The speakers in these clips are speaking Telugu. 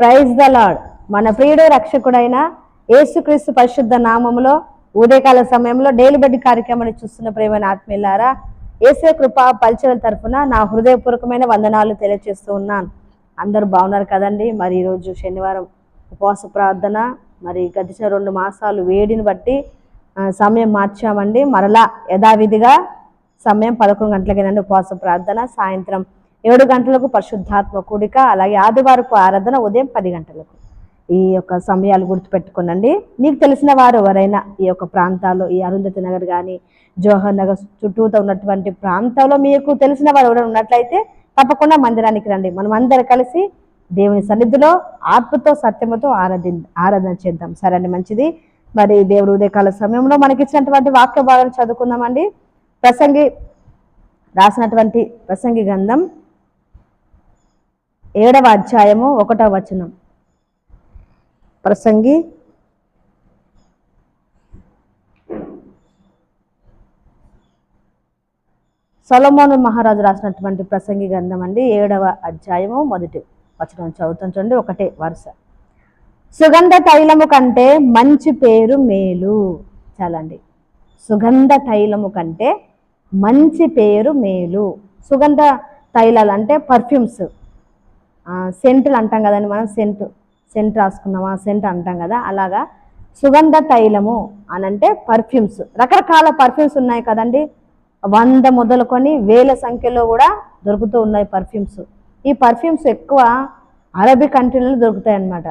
ప్రైజ్ ద లాడ్ మన ప్రియుడు రక్షకుడైన యేసుక్రీస్తు పరిశుద్ధ నామములో ఉదయకాల సమయంలో డైలీ బెడ్ కార్యక్రమాన్ని చూస్తున్న ప్రేమైన ఆత్మీయులారా ఏసే కృప పల్చల తరఫున నా హృదయపూర్వకమైన వందనాలు తెలియజేస్తూ ఉన్నాను. అందరూ బాగున్నారు కదండి? మరి ఈరోజు శనివారం ఉపవాస ప్రార్థన మరి గడిచిన రెండు మాసాలు వేడిని బట్టి సమయం మార్చామండి. మరలా యథావిధిగా సమయం పదకొండు గంటలకేనండి ఉపవాస ప్రార్థన. సాయంత్రం ఏడు గంటలకు పరిశుద్ధాత్మ కూడిక అలాగే ఆదివారపు ఆరాధన ఉదయం పది గంటలకు. ఈ యొక్క సమయాలు గుర్తుపెట్టుకోనండి. మీకు తెలిసిన వారు ఎవరైనా ఈ యొక్క ప్రాంతాల్లో ఈ అరుంధతి నగర్ కానీ జవహర్ నగర్ చుట్టూతో ఉన్నటువంటి ప్రాంతాల్లో మీకు తెలిసిన వారు ఎవరైనా ఉన్నట్లయితే తప్పకుండా మందిరానికి రండి. మనం అందరం కలిసి దేవుని సన్నిధిలో ఆత్మతో సత్యముతో ఆరాధి ఆరాధన చేద్దాం. సరే అండి మంచిది. మరి దేవుడు ఉదయకాల సమయంలో మనకి ఇచ్చినటువంటి వాక్య భాగాలు చదువుకుందామండి. ప్రసంగి రాసినటువంటి ప్రసంగి గ్రంథం ఏడవ అధ్యాయము ఒకటవ వచనం. ప్రసంగి. సొలమోను మహారాజు రాసినటువంటి ప్రసంగి గ్రంథం అండి ఏడవ అధ్యాయము మొదటి వచనం చదువుతాం చూడండి ఒకటే వరుస. సుగంధ తైలము కంటే మంచి పేరు మేలు. చాలండి. సుగంధ తైలము కంటే మంచి పేరు మేలు. సుగంధ తైలాలు అంటే పర్ఫ్యూమ్స్. సెంటులు అంటాం కదండి మనం సెంట్ సెంట్ రాసుకున్నామా సెంట్ అంటాం కదా అలాగా సుగంధ తైలము అని అంటే పర్ఫ్యూమ్స్. రకరకాల పర్ఫ్యూమ్స్ ఉన్నాయి కదండి. వంద మొదలుకొని వేల సంఖ్యలో కూడా దొరుకుతూ ఉన్నాయి పర్ఫ్యూమ్స్. ఈ పర్ఫ్యూమ్స్ ఎక్కువ అరబీ కంట్రీలలో దొరుకుతాయి అన్నమాట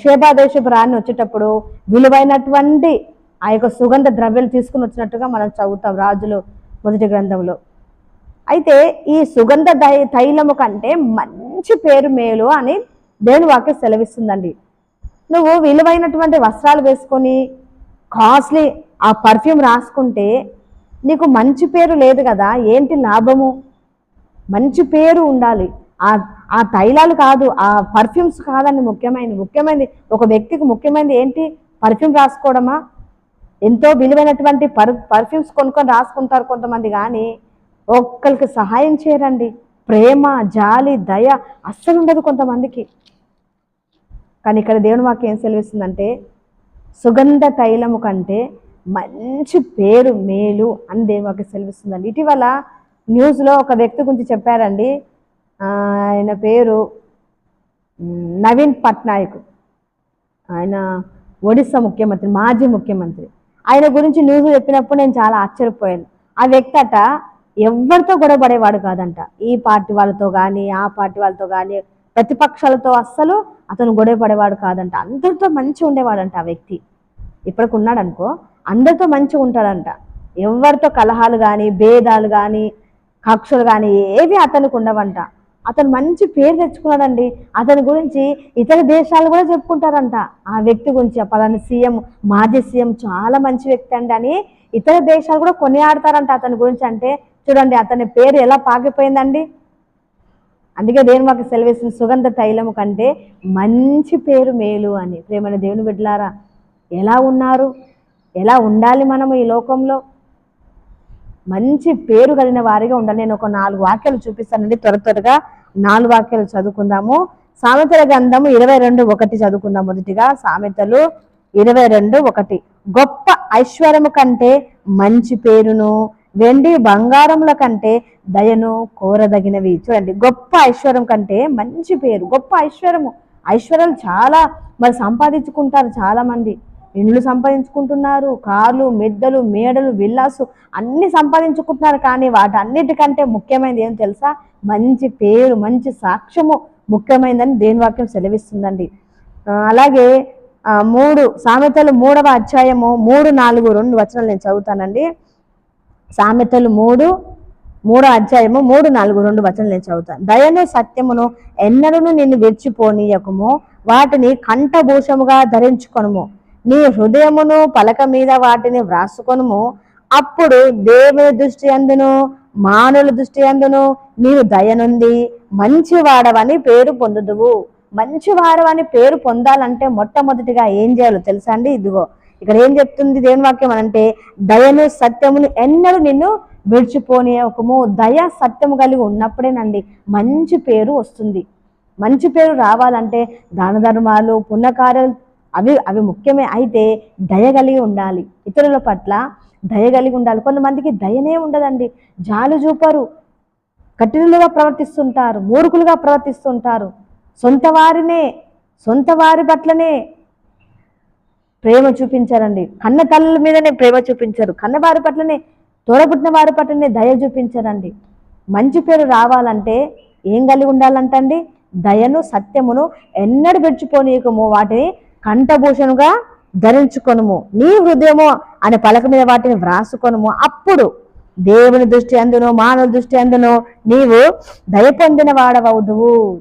శేభాదేశపు ఈ రాణి వచ్చేటప్పుడు విలువైనటువంటి ఆ యొక్క సుగంధ ద్రవ్యాలు తీసుకుని వచ్చినట్టుగా మనం చదువుతాం రాజులు మొదటి గ్రంథంలో. అయితే ఈ సుగంధ తైలము కంటే మంచి పేరు మేలు అని దేవుని వాక్య సెలవిస్తుందండి. నువ్వు విలువైనటువంటి వస్త్రాలు వేసుకొని కాస్ట్లీ ఆ పర్ఫ్యూమ్ రాసుకుంటే నీకు మంచి పేరు లేదు కదా ఏంటి లాభము? మంచి పేరు ఉండాలి. ఆ ఆ తైలాలు కాదు ఆ పర్ఫ్యూమ్స్ కాదండి ముఖ్యమైనది ముఖ్యమైనది ఒక వ్యక్తికి ముఖ్యమైనది ఏంటి? పర్ఫ్యూమ్ రాసుకోవడమా? ఎంతో విలువైనటువంటి పర్ పర్ఫ్యూమ్స్ కొనుక్కొని రాసుకుంటారు కొంతమంది కానీ ఒక్కరికి సహాయం చేయరండి. ప్రేమ జాలి దయ అస్సలు ఉండదు కొంతమందికి. కానీ ఇక్కడ దేవుని మాకు ఏం సెలవిస్తుందంటే సుగంధ తైలము కంటే మంచి పేరు మేలు అని దేవుని మాకు సెలవిస్తుందండి. ఇటీవల న్యూస్లో ఒక వ్యక్తి గురించి చెప్పారండి. ఆయన పేరు నవీన్ పట్నాయక్. ఆయన ఒడిస్సా ముఖ్యమంత్రి మాజీ ముఖ్యమంత్రి. ఆయన గురించి న్యూస్ చెప్పినప్పుడు నేను చాలా ఆశ్చర్యపోయాను. ఆ వ్యక్తి అట ఎవరితో గొడవ పడేవాడు కాదంట. ఈ పార్టీ వాళ్ళతో కానీ ఆ పార్టీ వాళ్ళతో కానీ ప్రతిపక్షాలతో అస్సలు అతను గొడవ పడేవాడు కాదంట. అందరితో మంచిగా ఉండేవాడంట ఆ వ్యక్తి. ఇప్పటికి ఉన్నాడు అనుకో అందరితో మంచిగా ఉంటాడంట. ఎవరితో కలహాలు కానీ భేదాలు కానీ కక్షలు కానీ ఏవి అతనికి ఉండవంట. అతను మంచి పేరు తెచ్చుకున్నాడండి. అతని గురించి ఇతర దేశాలు కూడా చెప్పుకుంటారంట. ఆ వ్యక్తి గురించి పలానా సీఎం మాజీ సీఎం చాలా మంచి వ్యక్తి అండి అని ఇతర దేశాలు కూడా కొనియాడతారంట అతని గురించి అంటే చూడండి అతని పేరు ఎలా పాకిపోయిందండి? అందుకే దేవుని మాకు సెలవేసిన సుగంధ తైలము కంటే మంచి పేరు మేలు అని. ప్రేమైన దేవుని బిడ్డలారా ఎలా ఉన్నారు? ఎలా ఉండాలి మనము ఈ లోకంలో? మంచి పేరు కలిగిన వారిగా ఉండాలి. నేను ఒక నాలుగు వాక్యాలు చూపిస్తానండి. త్వర త్వరగా నాలుగు వాక్యాలు చదువుకుందాము. సామెతల గ్రంథము ఇరవై రెండు ఒకటి చదువుకుందాం మొదటిగా. సామెతలు ఇరవై రెండు ఒకటి. గొప్ప ఐశ్వర్యము కంటే మంచి పేరును వెండి బంగారముల కంటే దయను కోరదగినవి. చూడండి గొప్ప ఐశ్వర్యం కంటే మంచి పేరు గొప్ప ఐశ్వర్యము. ఐశ్వర్యాలు చాలా మరి సంపాదించుకుంటారు చాలామంది. ఇండ్లు సంపాదించుకుంటున్నారు కార్లు మెద్దలు మేడలు విల్లాసు అన్ని సంపాదించుకుంటున్నారు కానీ వాటన్నిటికంటే ముఖ్యమైనది ఏం తెలుసా? మంచి పేరు మంచి సాక్ష్యము ముఖ్యమైనదని దేని వాక్యం సెలవిస్తుందండి. అలాగే మూడు సామెతలు మూడవ అధ్యాయము మూడు నాలుగు రెండు వచనాలు నేను చదువుతానండి. సామెతలు మూడు మూడో అధ్యాయము మూడు నాలుగు రెండు వచనం నేను చదువుతాను. దయను సత్యమును ఎన్నడూ నిన్ను విడిచిపోనీయకము. వాటిని కంఠభూషముగా ధరించుకొనుము. నీ హృదయమును పలక మీద వాటిని వ్రాసుకొనుము. అప్పుడు దేవుని దృష్టి అందును మానవుల దృష్టి అందును. నీవు దయనుంది మంచివాడవని పేరు పొందుదువు. మంచివాడవని పేరు పొందాలంటే మొట్టమొదటిగా ఏం చేయాలో తెలుసా అండి? ఇదిగో ఇక్కడ ఏం చెప్తుంది దేవుని వాక్యం అంటే దయను సత్యమును ఎన్నడూ నిన్ను విడిచిపోనీయకము. దయ సత్యము కలిగి ఉన్నప్పుడేనండి మంచి పేరు వస్తుంది. మంచి పేరు రావాలంటే దాన ధర్మాలు పుణ్యకార్యాలు అవి అవి ముఖ్యమే. అయితే దయ కలిగి ఉండాలి. ఇతరుల పట్ల దయ కలిగి ఉండాలి. కొంతమందికి దయనే ఉండదండి. జాలు చూపరు. కఠినలుగా ప్రవర్తిస్తుంటారు. మూర్ఖులుగా ప్రవర్తిస్తుంటారు. సొంత వారినే సొంత వారి పట్లనే ప్రేమ చూపించారండి. కన్న తల్లుల మీదనే ప్రేమ చూపించారు. కన్న వారి పట్లనే తోడబుట్టిన వారి పట్లనే దయ చూపించారండి. మంచి పేరు రావాలంటే ఏం కలిగి ఉండాలంటండి? దయను సత్యమును ఎన్నడూ విడిచిపోనీయకము. వాటిని కంఠభూషణుగా ధరించుకొనుము. నీ హృదయము అనే పలక మీద వాటిని వ్రాసుకొనుము. అప్పుడు దేవుని దృష్టి అందును మానవుల దృష్టి అందును. నీవు దయ పొందిన వాడవవుదువు.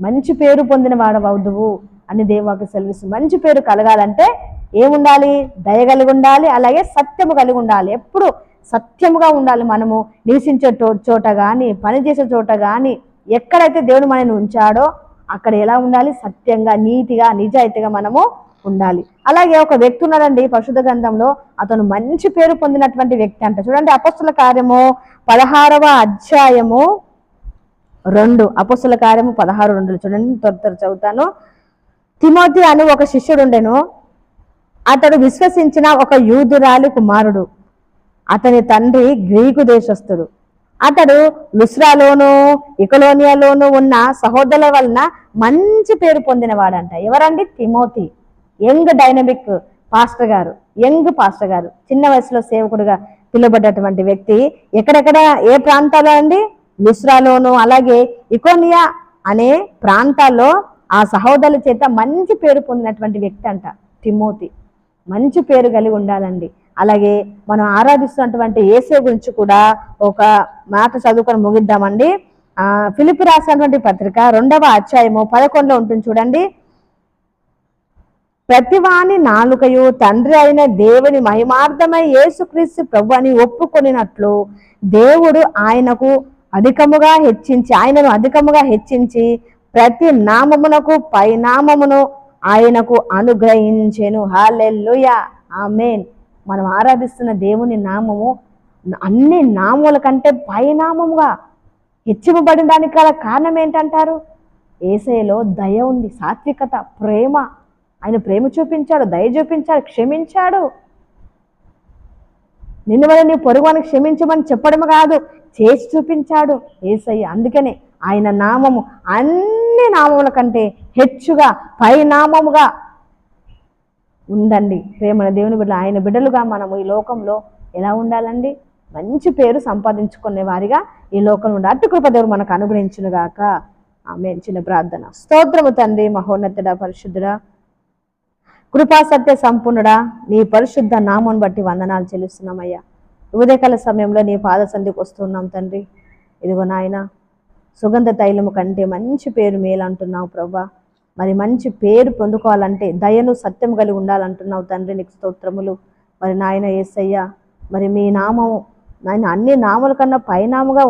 మంచి పేరు పొందిన వాడవవుదువు. అని దేవాకి సెలవిస్తుంది మంచి పేరు కలగాలంటే ఏముండాలి? దయ కలిగి ఉండాలి అలాగే సత్యము కలిగి ఉండాలి. ఎప్పుడు సత్యముగా ఉండాలి మనము. నివసించే చో- చోట కానీ పనిచేసే చోట కానీ ఎక్కడైతే దేవుడు మనల్ని ఉంచాడో అక్కడ ఎలా ఉండాలి? సత్యంగా నీతిగా నిజాయితీగా మనము ఉండాలి. అలాగే ఒక వ్యక్తి ఉన్నాడండి పరిశుద్ధ గ్రంథంలో. అతను మంచి పేరు పొందినటువంటి వ్యక్తి అంట. చూడండి అపస్తుల కార్యము పదహారవ అధ్యాయము రెండు. అపస్తుల కార్యము పదహారు రెండు చూడండి త్వర త్వర చదువుతాను. తిమోతి అని ఒక శిష్యుడుండెను. అతడు విశ్వసించిన ఒక యూదురాలి కుమారుడు. అతని తండ్రి గ్రీకు దేశస్థుడు. అతడు లుస్రాలోను ఇకలోనియాలోను ఉన్న సహోదరుల వలన మంచి పేరు పొందినవాడంట. ఎవరండి? తిమోతి. యంగ్ డైనమిక్ పాస్టర్ గారు. యంగ్ పాస్టర్ గారు. చిన్న వయసులో సేవకుడుగా పిలువబడ్డటువంటి వ్యక్తి. ఎక్కడెక్కడ? ఏ ప్రాంతాల్లో అండి? లుస్రాలోను అలాగే ఇకోనియా అనే ప్రాంతాల్లో ఆ సహోదరుల చేత మంచి పేరు పొందినటువంటి వ్యక్తి అంట తిమోతి. మంచి పేరు కలిగి ఉండాలండి. అలాగే మనం ఆరాధిస్తున్నటువంటి ఏసే గురించి కూడా ఒక మాట చదువుకొని ముగిద్దామండి. ఆ ఫిలిపి రాసినటువంటి పత్రిక రెండవ అధ్యాయము పదకొండులో ఉంటుంది చూడండి. ప్రతివాని నాలుకయు తండ్రి అయిన దేవుని మహిమార్థమై యేసుక్రీస్తు ప్రభు అని ఒప్పుకొనినట్లు దేవుడు ఆయనకు అధికముగా హెచ్చించి ఆయనను అధికముగా హెచ్చించి ప్రతి నామమునకు పై నామమును ఆయనకు అనుగ్రహించెను. హాలెల్లుయ. ఆమెన్. మనం ఆరాధిస్తున్న దేవుని నామము అన్ని నామముల కంటే పై నామముగా హెచ్చింపబడిన దానికి గల కారణం ఏంటంటారు? ఏసైలో దయ ఉంది సాత్వికత ప్రేమ. ఆయన ప్రేమ చూపించాడు దయ చూపించాడు క్షమించాడు. నిన్ను వల్ల నీ పొరుగుని క్షమించమని చెప్పడం కాదు చేసి చూపించాడు ఏసయ్య. అందుకనే ఆయన నామము అన్ని నామముల కంటే హెచ్చుగా పై నామముగా ఉందండి. ప్రేమన దేవుని బిడ్డ ఆయన బిడ్డలుగా మనము ఈ లోకంలో ఎలా ఉండాలండి? మంచి పేరు సంపాదించుకునే వారిగా ఈ లోకంలో ఉండే అటు కృపదేవుడు మనకు అనుగ్రహించునుగాక ఆమె చిన్న ప్రార్థన. స్తోత్రము తండ్రి మహోన్నతుడ పరిశుద్ధుడా కృపాసత్య సంపూర్ణుడా నీ పరిశుద్ధ నామం బట్టి వందనాలు చెల్లిస్తున్నామయ్యా. ఉదయకాల సమయంలో నీ పాద సంధికి వస్తున్నాం తండ్రి. ఇదిగో నాయన సుగంధ తైలము కంటే మంచి పేరు మేలు అంటున్నావు ప్రభా. మరి మంచి పేరు పొందుకోవాలంటే దయను సత్యం కలిగి ఉండాలంటున్నావు తండ్రి నీకు స్తోత్రములు. మరి నాయన ఏసయ్య మరి మీ నామము నాయన అన్ని నాముల కన్నా పైనాముగా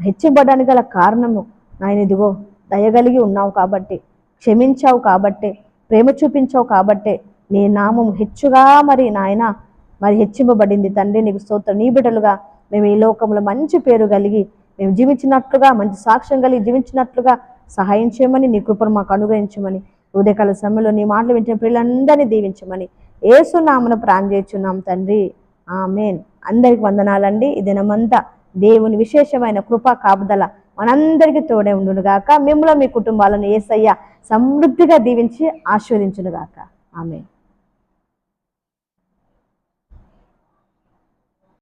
హెచ్చింపడానికి గల కారణము నాయన ఇదిగో దయగలిగి ఉన్నావు కాబట్టి క్షమించావు కాబట్టే ప్రేమ చూపించావు కాబట్టే నీ నామం హెచ్చుగా మరి నాయన మరి హెచ్చింపబడింది తండ్రి నీకు స్తోత్రం. నీ బిడ్డలుగా మేము ఈ లోకంలో మంచి పేరు కలిగి మేము జీవించినట్లుగా మంచి సాక్ష్యం కలిగి జీవించినట్లుగా సహాయం చేయమని నీ కృపను మాకు అనుగ్రహించమని ఉదయకాల సమయంలో నీ మాటలు వింటే పిల్లలందరినీ దీవించమని ఏసునామను ప్రాణం చేస్తున్నాం తండ్రి. ఆమెన్. అందరికి వందనాలండి. ఈ దినమంతా దేవుని విశేషమైన కృప కాపుదల మనందరికీ తోడే ఉండునుగాక మిమ్మల్ని మీ కుటుంబాలను ఏసయ్య సమృద్ధిగా దీవించి ఆశీర్వదించునుగాక ఆమెన్.